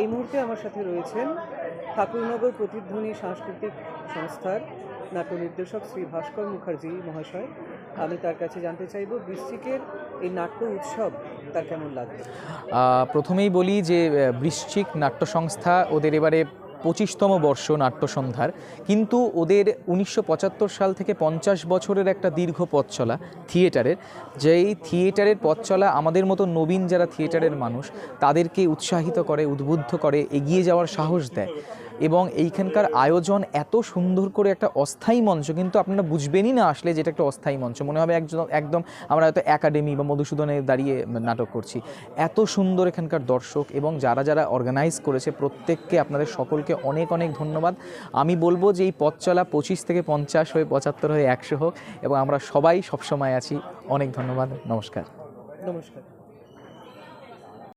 এই মুহূর্তে আমার সাথে রয়েছেন ঠাকুরনগর প্রতিধ্বনি সাংস্কৃতিক সংস্থার নাট্য নির্দেশক শ্রী ভাস্কর মুখার্জি মহাশয়। আমি তার কাছে জানতে চাইব বৃশ্চিকের এই নাট্য উৎসব তার কেমন লাগবে? প্রথমেই বলি যে বৃশ্চিক নাট্য সংস্থা ওদের এবারে পঁচিশতম বর্ষ নাট্য সন্ধ্যার কিন্তু ওদের উনিশশো পঁচাত্তর সাল থেকে পঞ্চাশ বছরের একটা দীর্ঘ পথ চলা থিয়েটারের। যেই থিয়েটারের পথ চলা আমাদের মতো নবীন যারা থিয়েটারের মানুষ, তাদেরকে উৎসাহিত করে, উদ্বুদ্ধ করে, এগিয়ে যাওয়ার সাহস দেয়। এবং এইখানকার আয়োজন এত সুন্দর করে একটা অস্থায়ী মঞ্চ, কিন্তু আপনারা বুঝবেনই না আসলে যেটা একটা অস্থায়ী মঞ্চ। মনে হবে একজন, একদম আমরা হয়তো একাডেমি বা মধুসূদনে দাঁড়িয়ে নাটক করছি। এত সুন্দর এখানকার দর্শক এবং যারা যারা অর্গানাইজ করেছে, প্রত্যেককে আপনাদের সকলকে অনেক অনেক ধন্যবাদ। আমি বলব যে এই পথ চলা পঁচিশ থেকে পঞ্চাশ হয়ে পঁচাত্তর হয়ে একশো হোক এবং আমরা সবাই সবসময় আছি। অনেক ধন্যবাদ। নমস্কার। নমস্কার।